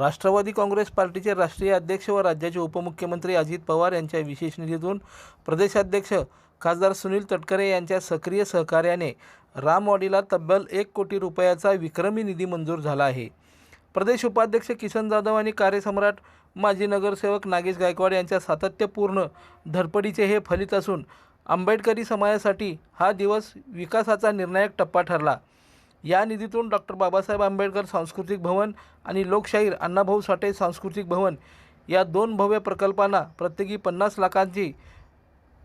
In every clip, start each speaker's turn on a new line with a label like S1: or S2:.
S1: राष्ट्रवादी काँग्रेस पार्टीचे राष्ट्रीय अध्यक्ष व राज्याचे उपमुख्यमंत्री अजित पवार यांच्या विशेष निधीतून प्रदेशाध्यक्ष खासदार सुनील तटकरे यांच्या सक्रिय सहकार्याने रामवाडीला तब्बल एक कोटी रुपयाचा विक्रमी निधी मंजूर झाला आहे. प्रदेश उपाध्यक्ष किसन जाधव आणि कार्यसम्राट माजी नगरसेवक नागेश गायकवाड यांच्या सातत्यपूर्ण धडपडीचे हे फलित असून आंबेडकरी समाजासाठी हा दिवस विकासाचा निर्णायक टप्पा ठरला. या निधीतून डॉक्टर बाबासाहेब आंबेडकर सांस्कृतिक भवन आणि लोकशाहीर अण्णाभाऊ साठे सांस्कृतिक भवन या दोन भव्य प्रकल्पांना प्रत्येकी पन्नास लाखांची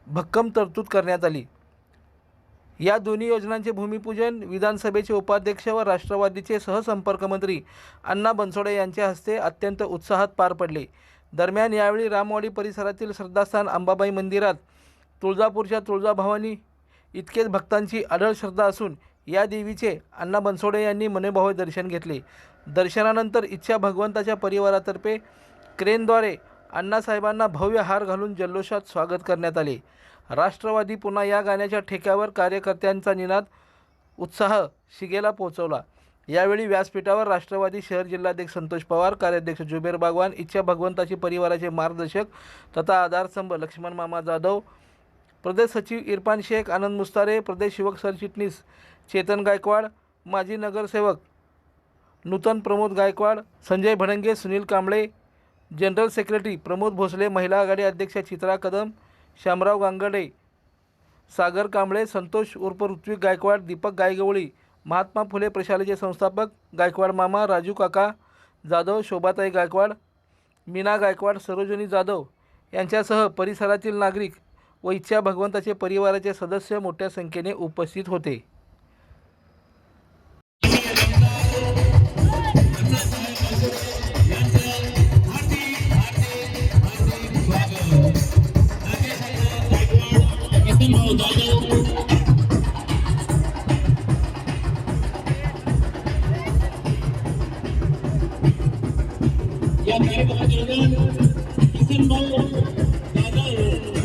S1: भक्कम तरतूद करण्यात आली. या दोन्ही योजनांचे भूमिपूजन विधानसभेचे उपाध्यक्ष व राष्ट्रवादीचे सहसंपर्कमंत्री अण्णा बनसोडे यांच्या हस्ते अत्यंत उत्साहात पार पडले. दरम्यान यावेळी रामवाडी परिसरातील श्रद्धास्थान अंबाबाई मंदिरात तुळजापूरच्या तुळजाभवानी इतकेच भक्तांची अढळ श्रद्धा असून या देवीचे अण्णा बनसोडे यांनी मनोभावे दर्शन घेतले. दर्शनानंतर इच्छा भगवंताच्या परिवारातर्फे क्रेनद्वारे अण्णासाहेबांना भव्य हार घालून जल्लोषात स्वागत करण्यात आले. राष्ट्रवादी पुन्हा या गाण्याच्या ठेक्यावर कार्यकर्त्यांचा निनाद उत्साह शिगेला पोहोचवला. यावेळी व्यासपीठावर राष्ट्रवादी शहर जिल्हाध्यक्ष संतोष पवार कार्याध्यक्ष जुबेर बागवान इच्छा भगवंताची परिवाराचे मार्गदर्शक तथा आधारस्तंभ लक्ष्मण मामा जाधव प्रदेश सचिव इरफान शेख आनंद मुस्तारे प्रदेश युवक सरचिटणीस चेतन गायकवाड माजी नगरसेवक नूतन प्रमोद गायकवाड संजय भडंगे सुनील कांबळे जनरल सेक्रेटरी प्रमोद भोसले महिला आघाडी अध्यक्षा चित्रा कदम श्यामराव गांगडे सागर कांबळे संतोष उर्फ ऋत्विक गायकवाड दीपक गायगवळी महात्मा फुले प्रशालेचे संस्थापक गायकवाड मामा राजू काका जाधव शोभाताई गायकवाड मीना गायकवाड सरोजनी जाधव यांच्यासह परिसरातील नागरिक व इच्छा भगवंताचे परिवाराचे सदस्य मोठ्या संख्येने उपस्थित होते.
S2: या कार्यक्रमादरम्यान किसन भाऊ दादा